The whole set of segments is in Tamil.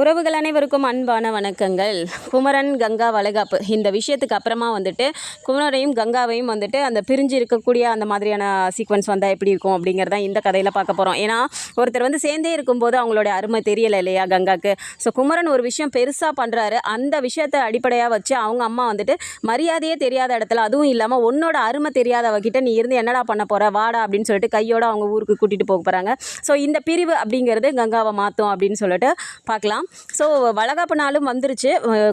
உறவுகள் அனைவருக்கும் அன்பான வணக்கங்கள். குமரன் கங்கா வளைகாப்பு. இந்த விஷயத்துக்கு அப்புறமா வந்துட்டு குமரனையும் கங்காவையும் வந்துட்டு அந்த பிரிஞ்சு இருக்கக்கூடிய அந்த மாதிரியான சீக்வன்ஸ் வந்தால் எப்படி இருக்கும் அப்படிங்கிறத இந்த கதையில் பார்க்க போகிறோம் ஏன்னா ஒருத்தர் வந்து சேர்ந்தே இருக்கும்போது அவங்களோட அருமை தெரியலை இல்லையா கங்காக்கு. ஸோ குமரன் ஒரு விஷயம் பெருசாக பண்ணுறாரு அந்த விஷயத்தை அடிப்படையாக வச்சு அவங்க அம்மா வந்துட்டு மரியாதையே தெரியாத இடத்துல அதுவும் இல்லாமல் உன்னோட அருமை தெரியாதவகிட்ட நீ இருந்து என்னடா பண்ண போகிற வாடா அப்படின்னு சொல்லிட்டு கையோடு அவங்க ஊருக்கு கூட்டிகிட்டு போக போகிறாங்க ஸோ இந்த பிரிவு அப்படிங்கிறது கங்காவை மாற்றும் அப்படின்னு சொல்லிட்டு பார்க்கலாம். ஸோ வளகாப்பு நாளும் வந்துருச்சு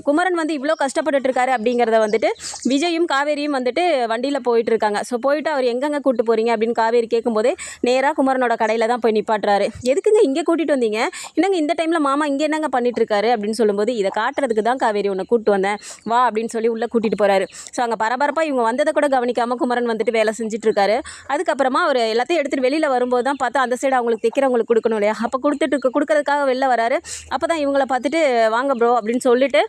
குமரன் வந்து இவ்வளோ கஷ்டப்பட்டுட்டு இருக்காரு அப்படிங்கிறத வந்துட்டு விஜயும் காவேரியும் வந்துட்டு வண்டியில் போயிட்டு இருக்காங்க. ஸோ போயிட்டு அவர் எங்கெங்கே கூப்பிட்டு போகிறீங்க அப்படின்னு காவேரி கேட்கும்போதே நேராக குமரனோட கடையில் தான் போய் நிப்பாட்டுறாரு. எதுக்குங்க இங்கே கூட்டிகிட்டு வந்தீங்க? என்னங்க இந்த டைமில் மாமா இங்கே என்னங்க பண்ணிட்டு இருக்காரு அப்படின்னு சொல்லும்போது இதை காட்டுறதுக்கு தான் காவேரி உன்னை கூப்பிட்டு வந்தேன். வா அப்படின்னு சொல்லி உள்ளே கூட்டிகிட்டு போகிறாரு ஸோ அங்கே பரபரப்பாக இவங்க வந்ததை கூட கவனிக்காமல் குமரன் வந்துட்டு வேலை செஞ்சுட்டு இருக்காரு. அதுக்கப்புறமா அவர் எல்லாத்தையும் எடுத்துகிட்டு வெளியில் வரும்போது தான் பார்த்தா அந்த சைடு அவங்களுக்கு தைக்கிறவங்களுக்கு கொடுக்கணும் இல்லையா? அப்போ கொடுத்துட்டு கொடுக்கறதுக்காக வெளில வராரு. அப்போ தான் இவங்களை பார்த்துட்டு வாங்க ப்ரோ அப்படின்னு சொல்லிட்டு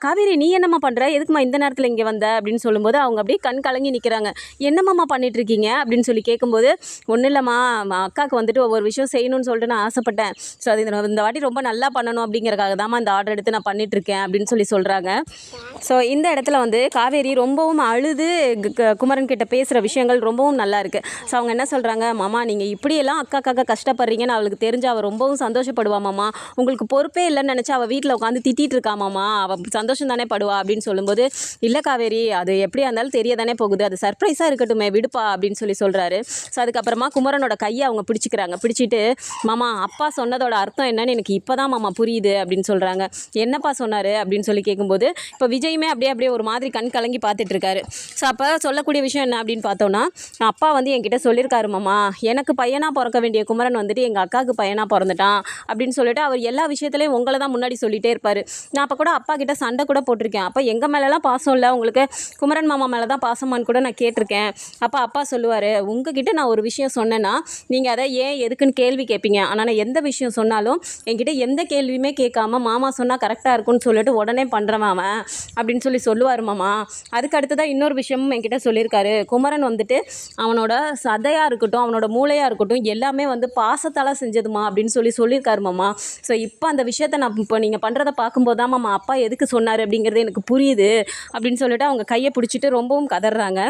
காவேரி நீ என்னம்மா பண்ணுற எதுக்குமா இந்த நேரத்தில் இங்கே வந்த? அப்படின்னு சொல்லும்போது அவங்க அப்படியே கண் கலங்கி நிற்கிறாங்க என்னம்மாம்மா பண்ணிகிட்ருக்கீங்க அப்படின்னு சொல்லி கேட்கும்போது ஒன்றும் இல்லைம்மா அக்காவுக்கு வந்துட்டு ஒவ்வொரு விஷயம் செய்யணும்னு சொல்லிட்டு நான் ஆசைப்பட்டேன். ஸோ அது இந்த இந்த வாட்டி ரொம்ப நல்லா பண்ணணும் அப்படிங்கிறக்காக தாம்மா இந்த ஆர்டர் எடுத்து நான் பண்ணிகிட்ருக்கேன் அப்படின்னு சொல்லி சொல்கிறாங்க ஸோ இந்த இடத்துல வந்து காவேரி ரொம்பவும் அழுது க- குமரன் கிட்ட பேசுகிற விஷயங்கள் ரொம்பவும் நல்லா இருக்குது ஸோ அவங்க என்ன சொல்கிறாங்க மாமா நீங்கள் இப்படியெல்லாம் அக்காக்காக கஷ்டப்படுறீங்கன்னு அவளுக்கு தெரிஞ்சு அவள் ரொம்பவும் சந்தோஷப்படுவா மாமா. உங்களுக்கு பொறுப்பே இல்லைன்னு நினச்சி அவள் வீட்டில் உட்காந்து திட்டிகிட்டு இருக்காமாம்மா அவள் சந்தோஷம் தானே படுவா அப்படின்னு சொல்லும்போது இல்லை காவேரி அது எப்படியா இருந்தாலும் தெரிய தானே போகுது. அது சர்ப்ரைஸாக இருக்கட்டுமே விடுப்பா அப்படின்னு சொல்லி சொல்கிறாரு ஸோ அதுக்கப்புறமா குமரனோட கையை அவங்க பிடிச்சிக்கிறாங்க. பிடிச்சிட்டு மாமா அப்பா சொன்னதோட அர்த்தம் என்னன்னு எனக்கு இப்போ தான் மாமா புரியுது அப்படின்னு சொல்கிறாங்க என்னப்பா சொன்னார்? அப்படின்னு சொல்லி கேட்கும்போது இப்போ விஜயுமே அப்படியே அப்படியே ஒரு மாதிரி கண் கலங்கி பார்த்துட்டு இருக்காரு. ஸோ அப்போ சொல்லக்கூடிய விஷயம் என்ன அப்படின்னு பார்த்தோன்னா அப்பா வந்து என்கிட்ட சொல்லியிருக்காரு மாமா எனக்கு பையனாக பிறக்க வேண்டிய குமரன் வந்துட்டு எங்கள் அக்காவுக்கு பையனாக பிறந்துட்டான் அப்படின்னு சொல்லிட்டு அவர் எல்லா விஷயத்துலையும் உங்களை தான் முன்னாடி சொல்லிகிட்டே இருப்பார். நான் அப்போ கூட அப்பா கிட்ட சண்டை கூட போட்டிருக்கேன். அப்போ எங்கள் மேலெலாம் பாசம் இல்லை. உங்களுக்கு குமரன் மாமா மேலே தான் பாசமான்னு கூட நான் கேட்டிருக்கேன். அப்போ அப்பா சொல்லுவார் உங்ககிட்ட நான் ஒரு விஷயம் சொன்னேன்னா நீங்கள் அதை ஏன் எதுக்குன்னு கேள்வி கேட்பீங்க ஆனால் நான் எந்த விஷயம் சொன்னாலும் என்கிட்ட எந்த கேள்வியுமே கேட்காம மாமா சொன்னால் கரெக்டாக இருக்கும்னு சொல்லிட்டு உடனே பண்ணுறவன் அவன் அப்படின்னு சொல்லி சொல்லுவார் மாமா. அதுக்கு அடுத்ததான் இன்னொரு விஷயமும் என்கிட்ட சொல்லியிருக்காரு. குமரன் வந்துட்டு அவனோட சதையாக இருக்கட்டும் அவனோட மூளையாக இருக்கட்டும் எல்லாமே வந்து பாசத்தால் செஞ்சதுமா அப்படின்னு சொல்லி சொல்லியிருக்காரு மாமா. ஸோ இப்போ அந்த விஷயம் விஷயத்த நான் இப்போ நீங்கள் பண்ணுறத பார்க்கும்போது தான் மாமா அப்பா எதுக்கு சொன்னார்? அப்படிங்கிறது எனக்கு புரியுது அப்படின்னு சொல்லிட்டு அவங்க கையை பிடிச்சிட்டு ரொம்பவும் கதறாங்க.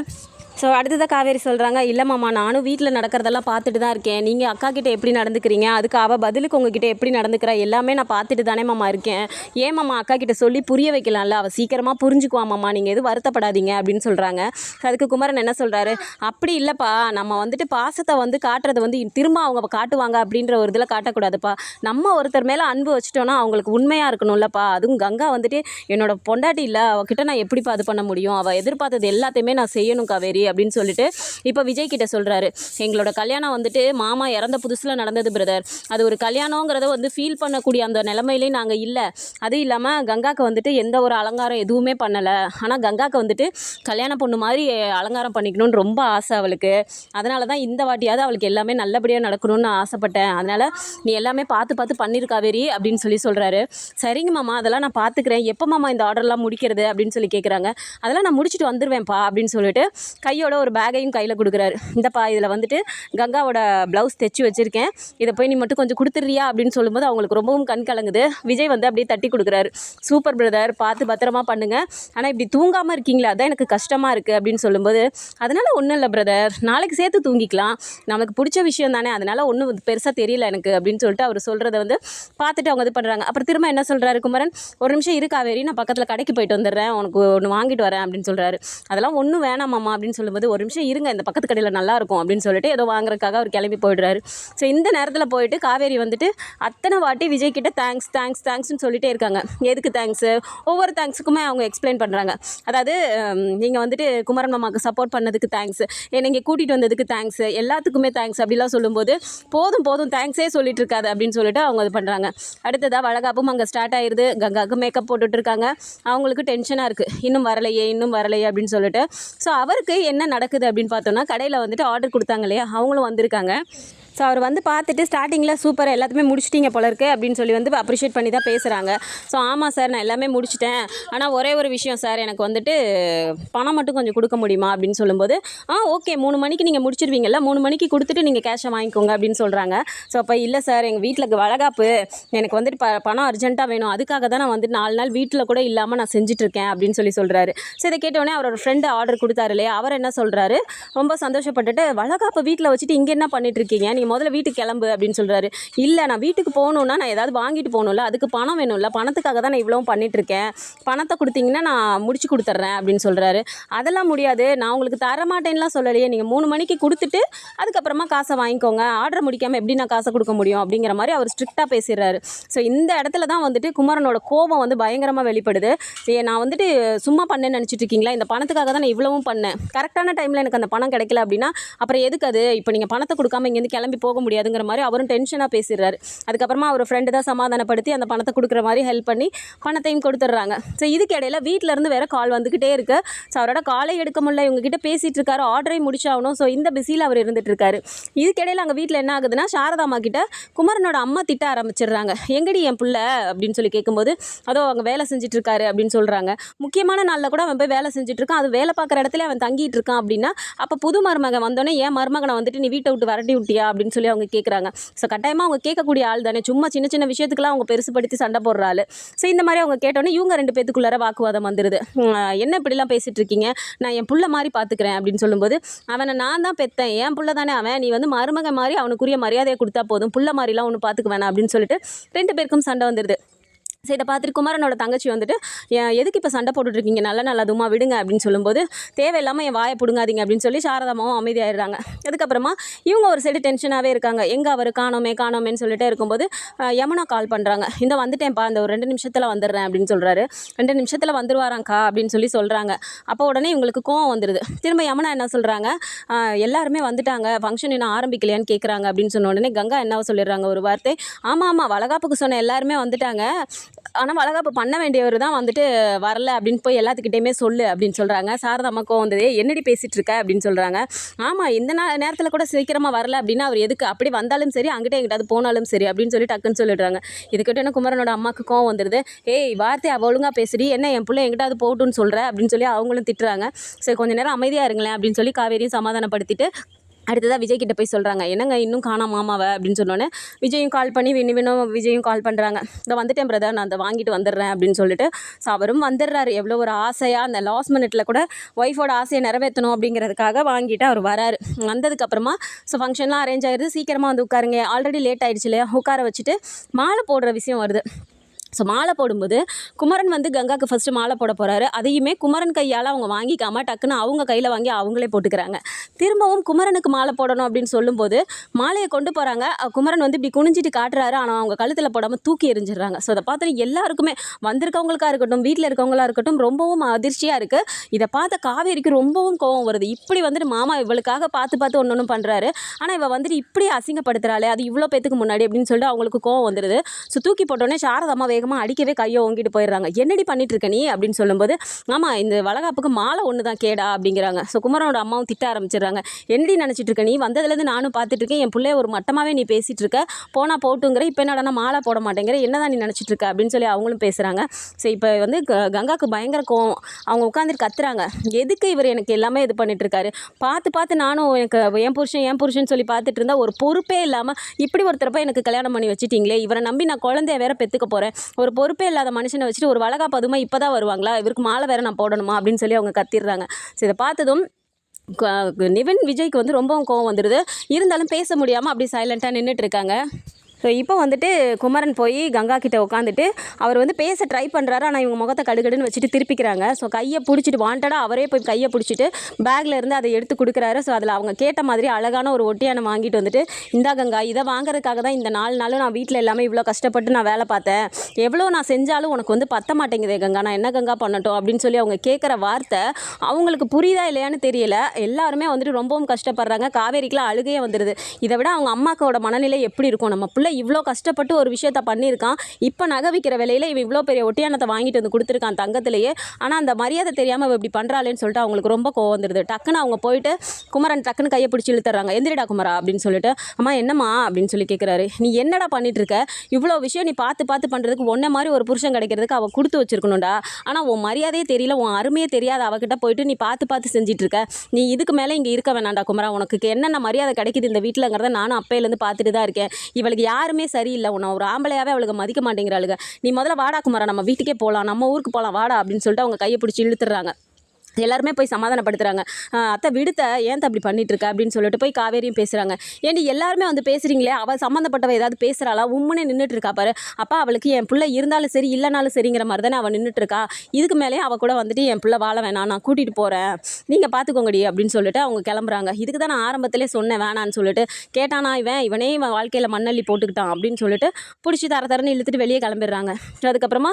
ஸோ அடுத்ததாக காவேரி சொல்கிறாங்க இல்லை மாமா நானும் வீட்டில் நடக்கிறதெல்லாம் பார்த்துட்டு தான் இருக்கேன். நீங்கள் அக்கா கிட்டே எப்படி நடந்துக்கிறீங்க? அதுக்கு அவள் பதிலுக்கு உங்ககிட்ட எப்படி நடந்துக்கிறா? எல்லாமே நான் பார்த்துட்டு தானே மாமா இருக்கேன். ஏன் மாமா அக்கா கிட்ட சொல்லி புரிய வைக்கலாம்ல? அவள் சீக்கிரமாக புரிஞ்சுக்குவா மாமா. நீங்கள் எதுவும் வருத்தப்படாதீங்க அப்படின்னு சொல்கிறாங்க அதுக்கு குமரன் என்ன சொல்கிறாரு அப்படி இல்லைப்பா. நம்ம வந்துட்டு பாசத்தை வந்து காட்டுறது வந்து திரும்ப அவங்க காட்டுவாங்க அப்படின்ற ஒரு இதில் காட்டக்கூடாதுப்பா. நம்ம ஒருத்தர் மேலே அன்பு வச்சுட்டோன்னா அவங்களுக்கு உண்மையாக இருக்கணும்லப்பா. அதுவும் கங்கா வந்துட்டு என்னோட பொண்டாட்டி இல்லை. அவகிட்ட நான் எப்படிப்பா அது பண்ண முடியும்? அவள் எதிர்பார்த்தது எல்லாத்தையுமே நான் செய்யணும் காவேரி. அப்படின்னு சொல்லிட்டு இப்போ விஜய் கிட்ட சொல்கிறாரு எங்களோட கல்யாணம் வந்துட்டு மாமா இறந்த புதுசில் நடந்தது பிரதர் அது ஒரு கல்யாணங்கிறத வந்து ஃபீல் பண்ணக்கூடிய அந்த நிலமையிலையும் நாங்கள் இல்லை. அது இல்லாமல் கங்காக்கு வந்துட்டு எந்த ஒரு அலங்காரம் எதுவுமே பண்ணலை. ஆனால் கங்காக்கு வந்துட்டு கல்யாண பொண்ணு மாதிரி அலங்காரம் பண்ணிக்கணும்னு ரொம்ப ஆசை அவளுக்கு. அதனால தான் இந்த வாட்டியாவது அவளுக்கு எல்லாமே நல்லபடியாக நடக்கணும்னு ஆசைப்பட்டேன். அதனால் நீ எல்லாமே பார்த்து பார்த்து பண்ணியிருக்காவேரி அப்படின்னு சொல்லி சொல்கிறாரு சரிங்க மாமா அதெல்லாம் நான் பார்த்துக்கிறேன் எப்போ மாமா இந்த ஆர்டர்லாம் முடிக்கிறது அப்படின்னு சொல்லி கேட்குறாங்க அதெல்லாம் நான் முடிச்சுட்டு வந்துடுவேன்ப்பா அப்படின்னு சொல்லிட்டு பையோட ஒரு பேக்கையும் கையில் கொடுக்குறாரு. இந்தப்பா இதில் வந்துட்டு கங்காவோட ப்ளவுஸ் தைச்சி வச்சுருக்கேன். இதை போய் நீ மட்டும் கொஞ்சம் கொடுத்துட்றியா அப்படின்னு சொல்லும்போது அவங்களுக்கு ரொம்பவும் கண் கலங்குது. விஜய் வந்து அப்படியே தட்டி கொடுக்குறாரு. சூப்பர் பிரதர் பார்த்து பத்திரமா பண்ணுங்கள் ஆனால் இப்படி தூங்காமல் இருக்கீங்களா அதான் எனக்கு கஷ்டமாக இருக்குது அப்படின்னு சொல்லும்போது அதனால் ஒன்றும் இல்லை பிரதர் நாளைக்கு சேர்த்து தூங்கிக்கலாம். நமக்கு பிடிச்ச விஷயம் தானே. அதனால் ஒன்றும் பெருசாக தெரியல எனக்கு அப்படின்னு சொல்லிட்டு அவர் சொல்கிறத வந்து பார்த்துட்டு அவங்க இது பண்ணுறாங்க அப்புறம் திரும்ப என்ன சொல்கிறாரு குமரன்? ஒரு நிமிஷம் இரு காவேரி. நான் பக்கத்தில் கடைக்கு போயிட்டு வந்துடுறேன். உனக்கு ஒன்று வாங்கிட்டு வரேன் அப்படின்னு சொல்கிறாரு அதெல்லாம் ஒன்றும் வேணாமாம்மா அப்படின்னு சொல்லும்போது ஒரு நிமிஷம் இருங்க இந்த பக்கத்து கடையில் நல்லா இருக்கும் அப்படின்னு சொல்லிட்டு ஏதோ வாங்குறதுக்காக அவர் கிளம்பி போயிடுறாரு. ஸோ இந்த நேரத்தில் போயிட்டு காவேரி வந்துட்டு அத்தனை வாட்டி விஜய் கிட்ட தேங்க்ஸ் தேங்க்ஸ் தேங்க்ஸ்னு சொல்லிட்டே இருக்காங்க. எதுக்கு தேங்க்ஸு ஒவ்வொரு தேங்க்ஸுக்குமே அவங்க எக்ஸ்பிளைன் பண்ணுறாங்க அதாவது நீங்கள் வந்துட்டு குமரன் மாமாவுக்கு சப்போர்ட் பண்ணதுக்கு தேங்க்ஸ் என்னை இங்கே கூட்டிகிட்டு வந்ததுக்கு தேங்க்ஸ் எல்லாத்துக்குமே தேங்க்ஸ் அப்படிலாம் சொல்லும்போது போதும் போதும் தேங்க்ஸே சொல்லிட்டு இருக்காது அப்படின்னு சொல்லிட்டு அவங்க இது பண்ணுறாங்க அடுத்ததாக வழக்காப்பும் அங்கே ஸ்டார்ட் ஆயிடுது கங்காவுக்கு மேக்கப் போட்டுட்ருக்காங்க அவங்களுக்கு டென்ஷனாக இருக்குது இன்னும் வரலையே இன்னும் வரலையே அப்படின்னு சொல்லிட்டு. ஸோ அவருக்கு என்ன என்ன நடக்குது அப்படின்னு பார்த்தோன்னா கடையில் வந்துட்டு ஆர்டர் கொடுத்தாங்க இல்லையா? அவங்களும் வந்திருக்காங்க. ஸோ அவர் வந்து பார்த்துட்டு ஸ்டார்டிங்கில் சூப்பராக எல்லாத்தையுமே முடிச்சிட்டீங்க போல இருக்கு அப்படின்னு சொல்லி வந்து அப்ரிஷியேட் பண்ணி தான் பேசுகிறாங்க ஸோ ஆமாம் சார் நான் எல்லாமே முடிச்சிட்டேன். ஆனால் ஒரே ஒரு விஷயம் சார் எனக்கு வந்துட்டு பணம் மட்டும் கொஞ்சம் கொடுக்க முடியுமா அப்படின்னு சொல்லும்போது ஆ ஓகே மூணு மணிக்கு நீங்கள் முடிச்சிருவீங்கல்ல மூணு மணிக்கு கொடுத்துட்டு நீங்கள் கேஷை வாங்கிக்கோங்க அப்படின்னு சொல்கிறாங்க ஸோ அப்போ இல்லை சார் எங்கள் வீட்டில் வளகாப்பு எனக்கு வந்துட்டு ப பணம் அர்ஜென்ட்டாக வேணும். அதுக்காக தான் நான் வந்துட்டு நாலு நாள் வீட்டில் கூட இல்லாமல் நான் செஞ்சுட்ருக்கேன் அப்படின்னு சொல்லி சொல்கிறாரு ஸோ இதை கேட்டோடனே அவரோட ஃப்ரெண்டு ஆர்டர் கொடுத்தாரு இல்லையா? அவர் என்ன சொல்கிறாரு ரொம்ப சந்தோஷப்பட்டுட்டு வளகாப்பை வீட்டில் வச்சுட்டு இங்கே என்ன பண்ணிட்டுருக்கீங்க? நீங்கள் முதல்ல வீட்டுக்கு கிளம்பு அப்படின்னு சொல்கிறாரு இல்லை நான் வீட்டுக்கு போகணுன்னா நான் ஏதாவது வாங்கிட்டு போகணும்ல அதுக்கு பணம் வேணும்ல பணத்துக்காக தான் நான் இவ்வளோ பண்ணிகிட்ருக்கேன் பணத்தை கொடுத்தீங்கன்னா நான் முடிச்சு கொடுத்துட்றேன் அப்படின்னு சொல்கிறாரு அதெல்லாம் முடியாது. நான் உங்களுக்கு தரமாட்டேன்லாம் சொல்லலையே. நீங்கள் மூணு மணிக்கு கொடுத்துட்டு அதுக்கப்புறமா காசை வாங்கிக்கோங்க. ஆர்டர் முடிக்காமல் எப்படி நான் காசை கொடுக்க முடியும்? அப்படிங்கிற மாதிரி அவர் ஸ்ட்ரிக்டாக பேசிடுறாரு. ஸோ இந்த இடத்துல தான் வந்துட்டு குமரனோட கோபம் வந்து பயங்கரமாக வெளிப்படுது. நான் வந்துட்டு சும்மா பண்ணேன்னு நினச்சிட்டு இருக்கீங்களா இந்த பணத்துக்காக தான் நான் இவ்வளவும் பண்ணேன். கரெக்டான டைமில் எனக்கு அந்த பணம் கிடைக்கல அப்படின்னா அப்புறம் எதுக்கு அது? இப்போ நீங்கள் பணத்தை கொடுக்காம இங்கேருந்து கிளம்பி போக முடியாதுங்கிற மாதிரி அவரும் டென்ஷனாக பேசிடுறாரு. அதுக்கப்புறமா அவர் ஃப்ரெண்டு தான் சமாதானப்படுத்தி அந்த பணத்தை கொடுக்குற மாதிரி ஹெல்ப் பண்ணி பணத்தையும் கொடுத்துட்றாங்க. ஸோ இதுக்கு இடையில வீட்டிலேருந்து இருந்து வேற கால் வந்துக்கிட்டே இருக்கு. ஸோ அவரோட காலை எடுக்க முடியல. இவங்க பேசிகிட்டு இருக்காரு ஆர்டரையும் முடிச்சாகணும். ஸோ இந்த பிஸியில் அவர் இருந்துட்டு இருக்காரு. இதுக்கு இடையில அங்கே வீட்டில் என்ன ஆகுதுன்னா சாரதாமா கிட்ட குமரனோட அம்மா திட்ட ஆரம்பிச்சிடுறாங்க. எங்கடி என் பிள்ளை? அப்படின்னு சொல்லி கேட்கும்போது அதோ அவங்க வேலை செஞ்சுட்டு இருக்காரு அப்படின்னு சொல்கிறாங்க முக்கியமான நாளில் கூட அவன் போய் வேலை செஞ்சுட்டு இருக்கான். அது வேலை பார்க்குற இடத்துல அவன் தங்கிட்டு இருக்கான் அப்படின்னா அப்போ புது மருமகன் வந்தோடனே ஏன் மருமகனை வந்துட்டு நீ வீட்டை விட்டு விரட்டி விட்டியா? அப்படின்னு சொல்லி அவங்க கேட்குறாங்க ஸோ கட்டாயமாக அவங்க கேட்கக்கூடிய ஆள் தானே. சும்மா சின்ன சின்ன விஷயத்துக்குலாம் அவங்க பெருசுப்படுத்தி சண்டை போடுற ஆள். ஸோ இந்த மாதிரி அவங்க கேட்டோன்னே இவங்க ரெண்டு பேத்துக்குள்ளார வாக்குவாதம் வந்துடுது என்ன இப்படிலாம் பேசிகிட்டு இருக்கீங்க? நான் என் புள்ள மாதிரி பார்த்துக்கிறேன் அப்படின்னு சொல்லும்போது அவனை நான் தான் பெத்தேன். என் புள்ள தானே அவன். நீ வந்து மருமகன் மாதிரி அவனுக்குரிய மரியாதையை கொடுத்தா போதும். புள்ள மாதிரிலாம் ஒன்று பார்த்துக்க வேணாம் அப்படின்னு சொல்லிட்டு ரெண்டு பேருக்கும் சண்டை வந்துடுது ஸோ இதை பார்த்துட்டு குமரனோட தங்கச்சி வந்துட்டு எதுக்கு இப்போ சண்டை போட்டுட்டு இருக்கீங்க நல்ல நல்லதுமா விடுங்க அப்படின்னு சொல்லும்போது தேவையில்லாமல் என் வாயை பிடுங்காதீங்க அப்படின்னு சொல்லி சாரதாமாவும் அமைதியாயிடுறாங்க. அதுக்கப்புறமா இவங்க ஒரு சைடு டென்ஷனாகவே இருக்காங்க. எங்கே அவர் காணோமே காணோமேன்னு சொல்லிட்டே இருக்கும்போது யமுனா கால் பண்ணுறாங்க இந்த வந்துட்டேன்ப்பா இந்த ஒரு ரெண்டு நிமிஷத்தில் வந்துடுறேன் அப்படின்னு சொல்கிறாரு ரெண்டு நிமிஷத்தில் வந்துருவாராங்க்கா அப்படின்னு சொல்லி சொல்கிறாங்க அப்போ உடனே இவங்களுக்கு கோவம் வந்துடுது திரும்ப யமுனா என்ன சொல்கிறாங்க எல்லாருமே வந்துட்டாங்க. ஃபங்க்ஷன் இன்னும் ஆரம்பிக்கலையான்னு கேட்குறாங்க அப்படின்னு சொன்ன உடனே கங்கா என்னவோ சொல்லிடுறாங்க ஒரு வார்த்தை. ஆமாம் ஆமாம் வளகாப்புக்கு சொன்ன எல்லாருமே வந்துட்டாங்க. ஆனால் வளகாப்பு பண்ண வேண்டியவர் தான் வந்துட்டு வரல அப்படின்னு போய் எல்லாத்துக்கிட்டேயுமே சொல்லு அப்படின்னு சொல்கிறாங்க சாரதா கோவம் வந்தது என்னடி பேசிகிட்டு இருக்க? அப்படின்னு சொல்கிறாங்க ஆமாம் இந்த நா நேரத்தில் கூட சீக்கிரமாக வரல அப்படின்னா அவர் எதுக்கு? அப்படி வந்தாலும் சரி அங்கிட்ட எங்கிட்டாவது போனாலும் சரி அப்படின்னு சொல்லி டக்குன்னு சொல்லிடுறாங்க. இதுக்கிட்ட என்ன குமரனோட அம்மாவுக்கு கோவம் வந்துடுது ஏய் வார்த்தை அவ ஒழுங்கா பேசுடி. என்ன என் பிள்ளை எங்கிட்டாவது போட்டுன்னு சொல்கிற அப்படின்னு சொல்லி அவங்களும் திட்டுறாங்க. சரி கொஞ்ச நேரம் அமைதியாக இருங்களேன் அப்படின்னு சொல்லி காவேரியும் சமாதானப்படுத்திட்டு அடுத்ததாக விஜய் கிட்ட போய் சொல்கிறாங்க என்னங்க இன்னும் காணோம் மாமாவை? அப்படின்னு சொன்னோன்னே விஜயும் கால் பண்ணி வினுவினும் விஜயும் கால் பண்ணுறாங்க இந்த வந்துட்டேன் பிரதர் நான் அதை வாங்கிட்டு வந்துடுறேன். அப்படின்னு சொல்லிட்டு ஸோ அவரும் வந்துடுறாரு. எவ்வளோ ஒரு ஆசையாக அந்த லாஸ்ட் மினிட்ல கூட ஒய்ஃபோட ஆசையை நிறைவேற்றணும் அப்படிங்கிறதுக்காக வாங்கிட்டு அவர் வராரு. வந்ததுக்கப்புறமா ஸோ ஃபங்க்ஷன்லாம் அரேஞ்ச் ஆகிடுது சீக்கிரமாக வந்து உட்காருங்க. ஆல்ரெடி லேட் ஆகிடுச்சு இல்லையா? உட்கார வச்சுட்டு மாலை போடுற விஷயம் வருது. ஸோ மாலை போடும்போது குமரன் வந்து கங்காவுக்கு ஃபஸ்ட்டு மாலை போட போகிறாரு அதையுமே குமரன் கையால் அவங்க வாங்கிக்காம டக்குன்னு அவங்க கையில் வாங்கி அவங்களே போட்டுக்கிறாங்க. திரும்பவும் குமரனுக்கு மாலை போடணும் அப்படின்னு சொல்லும்போது மாலையை கொண்டு போகிறாங்க குமரன் வந்து இப்படி குனிஞ்சிட்டு காட்டுறாரு. ஆனால் அவங்க கழுத்தில் போடாமல் தூக்கி எரிஞ்சிடுறாங்க ஸோ அதை பார்த்து எல்லாருக்குமே வந்திருக்கவங்களுக்காக இருக்கட்டும் வீட்டில் இருக்கவங்களாக இருக்கட்டும் ரொம்பவும் அதிர்ச்சியாக இருக்குது இதை பார்த்த காவேரிக்கு ரொம்பவும் கோவம் வருது. இப்படி வந்துட்டு மாமா இவளுக்காக பார்த்து பார்த்து ஒன்று ஒன்று பண்ணுறாரு ஆனால் இவள் வந்துட்டு இப்படி அசிங்கப்படுத்துறாளே அது இவ்வளோ பேத்துக்கு முன்னாடி அப்படின்னு சொல்லிட்டு அவங்களுக்கு கோவம் வந்துடுது ஸோ தூக்கி போட்டோன்னே சாரதாம்மா வேகமாக அடிக்கவே கையை ஓங்கிட்டு போயிடுறாங்க. என்னடி பண்ணிட்டு இருக்க நீ? அப்படின்னு சொல்லும்போது ஆமாம் இந்த வளகாப்புக்கு மாலை ஒன்று தான் கேடா அப்படிங்கிறாங்க. ஸோ குமரனோட அம்மாவும் திட்ட ஆரம்பிச்சிடுறாங்க. என்னடி நினச்சிட்டு இருக்க நீ? வந்ததுலேருந்து நானும் பார்த்துட்டு இருக்கேன் என் பிள்ளைய ஒரு மட்டமாகவே நீ பேசிட்டு இருக்க போனால் போட்டுங்கிற இப்போ என்னடா மாலை போட மாட்டேங்கிற என்னதான் நீ நினச்சிட்டு இருக்க அப்படின்னு சொல்லி அவங்களும் பேசுகிறாங்க ஸோ இப்போ வந்து க- கங்காக்கு பயங்கர கோவம். அவங்க உட்காந்துட்டு கத்துறாங்க. எதுக்கு இவர் எனக்கு எல்லாமே இது பண்ணிட்டு இருக்காரு பார்த்து பார்த்து நானும் எனக்கு என் புருஷன் என் புருஷன் சொல்லி பார்த்துட்டு இருந்தால் ஒரு பொறுப்பே இல்லாமல் இப்படி ஒருத்தர் போய் எனக்கு கல்யாணம் பண்ணி வச்சுட்டிங்களே? இவரை நம்பி நான் குழந்தைய வேற பெற்றுக்க போகிறேன் ஒரு பொறுப்பே இல்லாத மனுஷனை வச்சுட்டு ஒரு வழக்கா பதுமை இப்போ தான் வருவாங்களா? இவருக்கு மாலை வேற நான் போடணுமா? அப்படின்னு சொல்லி அவங்க கத்திடுறாங்க. ஸோ இதை பார்த்ததும் க- நிவின் விஜய்க்கு வந்து ரொம்பவும் கோவம் வந்துடுது இருந்தாலும் பேச முடியாமல் அப்படி சைலண்ட்டாக நின்றுட்டு இருக்காங்க. ஸோ இப்போ வந்துட்டு குமரன் போய் கங்கா கிட்ட உட்காந்துட்டு அவர் வந்து பேச ட்ரை பண்ணுறாரு ஆனால் இவங்க முகத்தை கடுகடுன்னு வச்சுட்டு திருப்பிக்கிறாங்க. ஸோ கையை பிடிச்சிட்டு வாண்டடாக அவரே போய் கையை பிடிச்சிட்டு பேக்கில் இருந்து அதை எடுத்து கொடுக்குறாரு. ஸோ அதில் அவங்க கேட்ட மாதிரி அழகான ஒரு ஒட்டியானம் வாங்கிட்டு வந்துட்டு இந்தா கங்கா இதை வாங்குறதுக்காக தான் இந்த நாலு நாளும் நான் வீட்டில் எல்லாமே இவ்வளோ கஷ்டப்பட்டு நான் வேலை பார்த்தேன். எவ்வளோ நான் செஞ்சாலும் உனக்கு வந்து பத்த மாட்டேங்குதே கங்கா. நான் என்ன கங்கா பண்ணட்டும்? அப்படின்னு சொல்லி அவங்க கேட்குற வார்த்தை அவங்களுக்கு புரியுதா இல்லையான்னு தெரியல. எல்லாருமே வந்துட்டு ரொம்பவும் கஷ்டப்படுறாங்க. காவேரிக்கெலாம் அழுகையே வந்துடுது இதை விட அவங்க அம்மாக்கோட மனநிலை எப்படி இருக்கும்? நம்ம பிள்ளை புள்ள இவ்வளோ கஷ்டப்பட்டு ஒரு விஷயத்த பண்ணியிருக்கான். இப்போ நகை விற்கிற விலையில் இவன் இவ்வளோ பெரிய ஒட்டியானத்தை வாங்கிட்டு வந்து கொடுத்துருக்கான் தங்கத்திலேயே. ஆனால் அந்த மரியாதை தெரியாமல் இப்படி பண்ணுறாளேன்னு சொல்லிட்டு அவங்களுக்கு ரொம்ப கோவம் வந்துடுது டக்குன்னு அவங்க போயிட்டு குமரன் டக்குன்னு கையை பிடிச்சி இழுத்துறாங்க. எந்திரிடா குமரா அப்படின்னு சொல்லிட்டு அம்மா என்னம்மா? அப்படின்னு சொல்லி கேட்குறாரு நீ என்னடா பண்ணிட்டு இருக்க இவ்வளோ விஷயம் நீ பார்த்து பார்த்து பண்ணுறதுக்கு ஒன்றை மாதிரி ஒரு புருஷன் கிடைக்கிறதுக்கு அவள் கொடுத்து வச்சிருக்கணும்டா. ஆனால் உன் மரியாதையே தெரியல உன் அருமையே தெரியாத அவகிட்ட போயிட்டு நீ பார்த்து பார்த்து செஞ்சிட்டு இருக்க நீ இதுக்கு மேலே இங்கே இருக்க வேணாண்டா குமரா. உனக்கு என்னென்ன மரியாதை கிடைக்குது இந்த வீட்டிலங்கிறத நானும் அப்பையிலேருந்து பார்த்துட்டு தான் இருக்கேன். இவளுக்கு யாருமே சரியில்லை. உன்னை ஒரு ஆம்பளையாகவே அவளுக்கு மதிக்க மாட்டேங்கிறாளுங்க நீ முதல்ல வாடா குமாரா நம்ம வீட்டுக்கே போகலாம் நம்ம ஊருக்கு போகலாம் வாடா அப்படின்னு சொல்லிட்டு அவங்க கையை பிடிச்சி இழுத்துறாங்க எல்லாருமே போய் சமாதானப்படுத்துகிறாங்க அத்தை விடுத்த ஏன் அப்படி பண்ணிட்டு இருக்க அப்படின்னு சொல்லிட்டு போய் காவேரியும் பேசுகிறாங்க ஏன்டி எல்லாருமே வந்து பேசுகிறீங்களே அவள் சம்மந்தப்பட்டவ ஏதாவது பேசுகிறாளா உம்முனே நின்றுட்டு இருக்கா பாரு. அப்பா அவளுக்கு என் பிள்ளை இருந்தாலும் சரி இல்லைனாலும் சரிங்கிற மாதிரி தானே அவள் நின்றுட்டு இருக்கா இதுக்கு மேலே அவள் கூட வந்துட்டு என் பிள்ளை வாழ வேணாம் நான் கூட்டிகிட்டு போகிறேன் நீங்கள் பார்த்துக்கோங்கடி அப்படின்னு சொல்லிட்டு அவங்க கிளம்புறாங்க. இதுக்கு தான் நான் ஆரம்பத்திலே சொன்னேன் வேணான்னு சொல்லிட்டு. கேட்டானா இவன்? இவனே இவன் வாழ்க்கையில் மண்ணள்ளி போட்டுக்கிட்டான். அப்படின்னு சொல்லிட்டு பிடிச்சி தர தரன்னு இழுத்துட்டு வெளியே கிளம்பிடுறாங்க. அதுக்கப்புறமா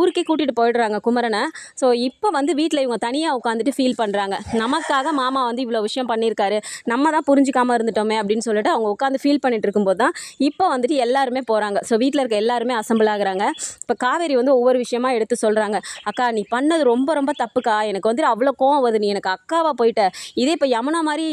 ஊருக்கே கூட்டிகிட்டு போயிடுறாங்க குமரனை. ஸோ இப்போ வந்து வீட்டில் இவங்க தனியாக உட்காந்துட்டு ஃபீல் பண்ணுறாங்க நமக்காக மாமா வந்து இவ்வளோ விஷயம் பண்ணியிருக்காரு. நம்ம தான் புரிஞ்சிக்காமல் இருந்துட்டோமே அப்படின்னு சொல்லிட்டு அவங்க உட்காந்து ஃபீல் பண்ணிட்டு இருக்கும்போது தான் இப்போ வந்துட்டு எல்லாருமே போகிறாங்க ஸோ வீட்டில் இருக்க எல்லாருமே அசம்பிள் ஆகுறாங்க. இப்போ காவேரி வந்து ஒவ்வொரு விஷயமா எடுத்து சொல்கிறாங்க அக்கா நீ பண்ணது ரொம்ப ரொம்ப தப்புக்கா? எனக்கு வந்துட்டு அவ்வளோ கோவம் வருது. நீ எனக்கு அக்காவாக போயிட்ட? இதே இப்போ யமுனா மாதிரி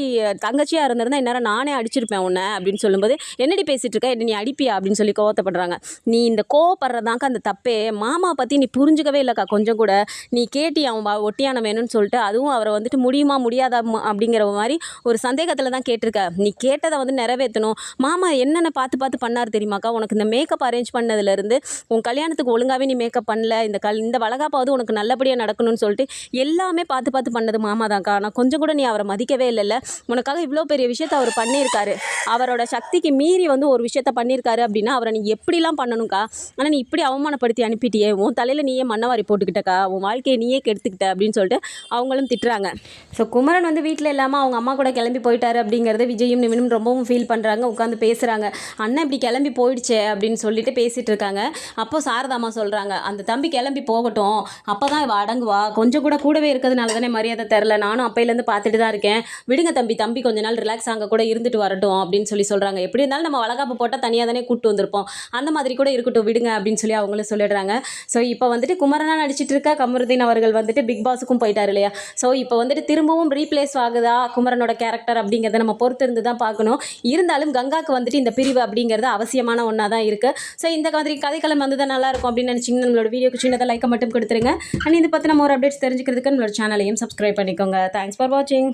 தங்கச்சியாக இருந்திருந்தா இந்நேரம் நானே அடிச்சிருப்பேன் உன்னை அப்படின்னு சொல்லும்போது என்னடி பேசிட்டு இருக்க? என்ன நீ அடிப்பியா? அப்படின்னு சொல்லி கோவத்தைப்படுறாங்க. நீ இந்த கோவப்படுறதாங்க அந்த தப்பே. மாமா பற்றி நீ புரிஞ்சுக்கவே இல்லைக்கா. கொஞ்சம் கூட. நீ கேட்டி அவன் வ- ஒட்டியானம் வேணும்னு சொல்லிட்டு அதுவும் அவரை வந்துட்டு முடியுமா முடியாதா அப்படிங்கிற மாதிரி ஒரு சந்தேகத்தில் தான் கேட்டிருக்க. நீ கேட்டதை வந்து நிறைவேற்றணும். மாமா என்னென்ன பார்த்து பார்த்து பண்ணார் தெரியுமாக்கா? உனக்கு இந்த மேக்கப் அரேஞ்ச் பண்ணதுலேருந்து உன் கல்யாணத்துக்கு ஒழுங்காகவே நீ மேக்கப் பண்ணல. இந்த கல் இந்த வளகாப்பாவது உனக்கு நல்லபடியாக நடக்கணும்னு சொல்லிட்டு எல்லாமே பார்த்து பார்த்து பண்ணது மாமா தான்க்கா. ஆனால் கொஞ்சம் கூட நீ அவரை மதிக்கவே இல்லைல்ல உனக்காக இவ்வளோ பெரிய விஷயத்த அவர் பண்ணியிருக்காரு. அவரோட சக்திக்கு மீறி வந்து ஒரு விஷயத்த பண்ணியிருக்காரு அப்படின்னா அவரை நீ எப்படிலாம் பண்ணணும்க்கா? ஆனால் நீ இப்படி அவமானப்படுத்தி அனுப்பிட்டியே. உன் தலையில் நீயே மண்ணவாரி போட்டுக்கிட்டக்கா. உன் வாழ்க்கையை நீயே கெடுத்துக்கிட்ட அப்படின்னு சொல்லிட்டு அவங்களும் திட்டுறாங்க. ஸோ குமரன் வந்து வீட்டில் இல்லாமல் அவங்க அம்மா கூட கிளம்பி போயிட்டாரு அப்படிங்கிறத விஜயும் நிவினும் ரொம்பவும் ஃபீல் பண்ணுறாங்க உட்காந்து பேசுகிறாங்க அண்ணன் இப்படி கிளம்பி போயிடுச்சே அப்படின்னு சொல்லிட்டு பேசிகிட்டு இருக்காங்க. அப்போ சாரதாம்மா சொல்கிறாங்க அந்த தம்பி கிளம்பி போகட்டும். அப்போ தான் இவ அடங்குவா. கொஞ்சம் கூட கூடவே இருக்கிறதுனால தானே மரியாதை தெரில. நானும் அப்பையிலேருந்து பார்த்துட்டு தான் இருக்கேன். விடுங்க தம்பி தம்பி கொஞ்ச நாள் ரிலாக்ஸ் அங்கே கூட இருந்துட்டு வரட்டும் அப்படின்னு சொல்லி சொல்கிறாங்க எப்படி இருந்தாலும் நம்ம வளகாப்பு போட்டால் தனியாக தானே கூப்பிட்டு வந்திருப்போம். அந்த மாதிரி கூட இருக்கட்டும் விடுங்க அப்படின்னு சொல்லி அவங்களும் சொல்லிடுறாங்க. ஸோ இப்போ வந்துட்டு குமரனா நடிச்சிட்டு இருக்க? கமருதீன் அவர்கள் வந்துட்டு பிக் பாஸுக்கும் போயிட்டார். இல்லையா? ஸோ இப்போ வந்துட்டு திரும்பவும் ரீப்ளேஸ் ஆகுதா குமரனோட கேரக்டர் அப்படிங்கிறத நம்ம பொறுத்து இருந்து தான் பார்க்கணும். இருந்தாலும் கங்காக்கு வந்துட்டு இந்த பிரிவு அப்படிங்கிறது அவசியமான ஒன்றா தான் இருக்குது ஸோ இந்த மாதிரி கதைக்களம் வந்து தான் நல்லா இருக்கும் அப்படின்னு நினச்சிங்கன்னா நம்மளோட வீடியோக்கு சின்னதாக லைக்கை மட்டும் கொடுத்துருங்க. அண்ட் இது பற்றி நம்ம ஒரு அப்டேட்ஸ் தெரிஞ்சுக்கிறதுக்கு நம்மளோட சேனலையும் சப்ஸ்கிரைப் பண்ணிக்கோங்க. தேங்க்ஸ் ஃபார் வாட்சிங்